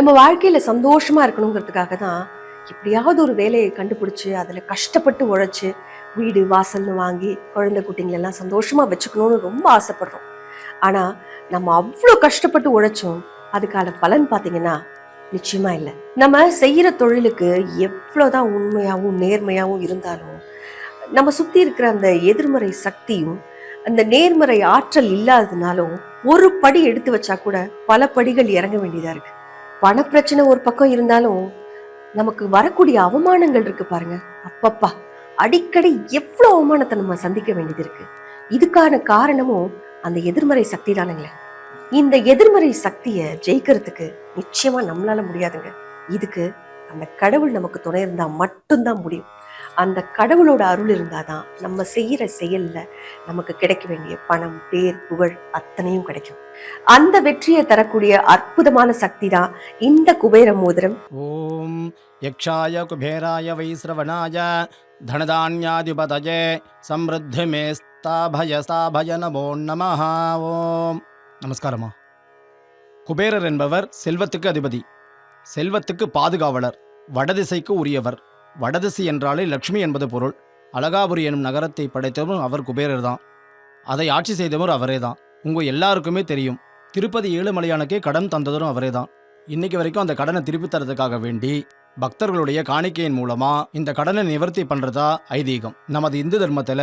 நம்ம வாழ்க்கையில் சந்தோஷமாக இருக்கணுங்கிறதுக்காக தான் எப்படியாவது ஒரு வேலையை கண்டுபிடிச்சி அதில் கஷ்டப்பட்டு உழைச்சி வீடு வாசல்னு வாங்கி குழந்தை குட்டிங்களெல்லாம் சந்தோஷமாக வச்சுக்கணும்னு ரொம்ப ஆசைப்படுறோம். ஆனால் நம்ம அவ்வளோ கஷ்டப்பட்டு உழைச்சோம் அதுக்கான பலன் பார்த்தீங்கன்னா நிச்சயமாக இல்லை. நம்ம செய்கிற தொழிலுக்கு எவ்வளோதான் உண்மையாகவும் நேர்மையாகவும் இருந்தாலும் நம்ம சுற்றி இருக்கிற அந்த எதிர்மறை சக்தியும் அந்த நேர்மறை ஆற்றல் இல்லாததுனாலும் ஒரு படி எடுத்து வச்சா கூட பல படிகள் இறங்க வேண்டியதாக இருக்குது பணப்பிரச்சனை ஒரு பக்கம் இருந்தாலும் நமக்கு வரக்கூடிய அவமானங்கள் இருக்கு பாருங்க. அப்பப்பா அடிக்கடி எவ்வளவு அவமானத்தை நம்ம சந்திக்க வேண்டியது இருக்கு. இதுக்கான காரணமும் அந்த எதிர்மறை சக்தி தானுங்களே. இந்த எதிர்மறை சக்தியை ஜெயிக்கிறதுக்கு நிச்சயமா நம்மளால முடியாதுங்க. இதுக்கு அந்த கடவுள் நமக்கு துணை இருந்தா மட்டும்தான் முடியும். அந்த கடவுளோட அருள் இருந்தால் தான் நம்ம செய்கிற செயலில் நமக்கு கிடைக்க வேண்டிய பணம் பேர் புகழ் அத்தனையும் கிடைக்கும். அந்த வெற்றியை தரக்கூடிய அற்புதமான சக்தி தான் இந்த குபேர மோதிரம். ஓம் யக்ஷாய குபேராய வைஸ்ரவனாய தனதான்யாதிபதஜே சம்ருத்தி மேஸ்தாபய ஸ்தாபய நமோ நமஹா. ஓம். நமஸ்காரமா குபேரர் என்பவர் செல்வத்துக்கு அதிபதி செல்வத்துக்கு பாதுகாவலர் வடதிசைக்கு உரியவர். வடதிசை என்றாலே லக்ஷ்மி என்பது பொருள். அலகாபுரி எனும் நகரத்தை படைத்தவரும் அவர் குபேரர் தான் அதை ஆட்சி செய்தவர் அவரே தான் உங்கள் எல்லாருக்குமே தெரியும். திருப்பதி ஏழுமலையானுக்கே கடன் தந்ததும் அவரே தான் இன்னைக்கு வரைக்கும் அந்த கடனை திருப்பி தரதுக்காக வேண்டி பக்தர்களுடைய காணிக்கையின் மூலமா இந்த கடனை நிவர்த்தி பண்றதா ஐதீகம். நமது இந்து தர்மத்துல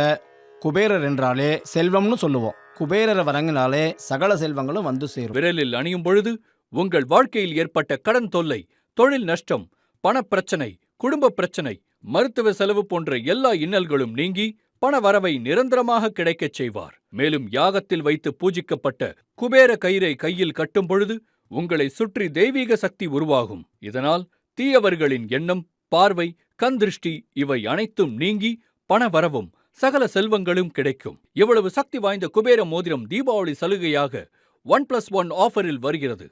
குபேரர் என்றாலே செல்வம்னு சொல்லுவோம். குபேரரை வணங்கினாலே சகல செல்வங்களும் வந்து சேரும். விரலில் அணியும் பொழுது உங்கள் வாழ்க்கையில் ஏற்பட்ட கடன் தொல்லை தொழில் நஷ்டம் பணப்பிரச்சனை குடும்ப பிரச்சனை மருத்துவ செலவு போன்ற எல்லா இன்னல்களும் நீங்கி பண வரவை நிரந்தரமாக கிடைக்கச் செய்வார். மேலும் யாகத்தில் வைத்து பூஜிக்கப்பட்ட குபேர கயிறை கையில் கட்டும் பொழுது உங்களை சுற்றி தெய்வீக சக்தி உருவாகும். இதனால் தீயவர்களின் எண்ணம் பார்வை கந்திருஷ்டி இவை அனைத்தும் நீங்கி பண வரவும் சகல செல்வங்களும் கிடைக்கும். இவ்வளவு சக்தி வாய்ந்த குபேர மோதிரம் தீபாவளி சலுகையாக ஒன் பிளஸ் ஒன் ஆஃபரில் வருகிறது.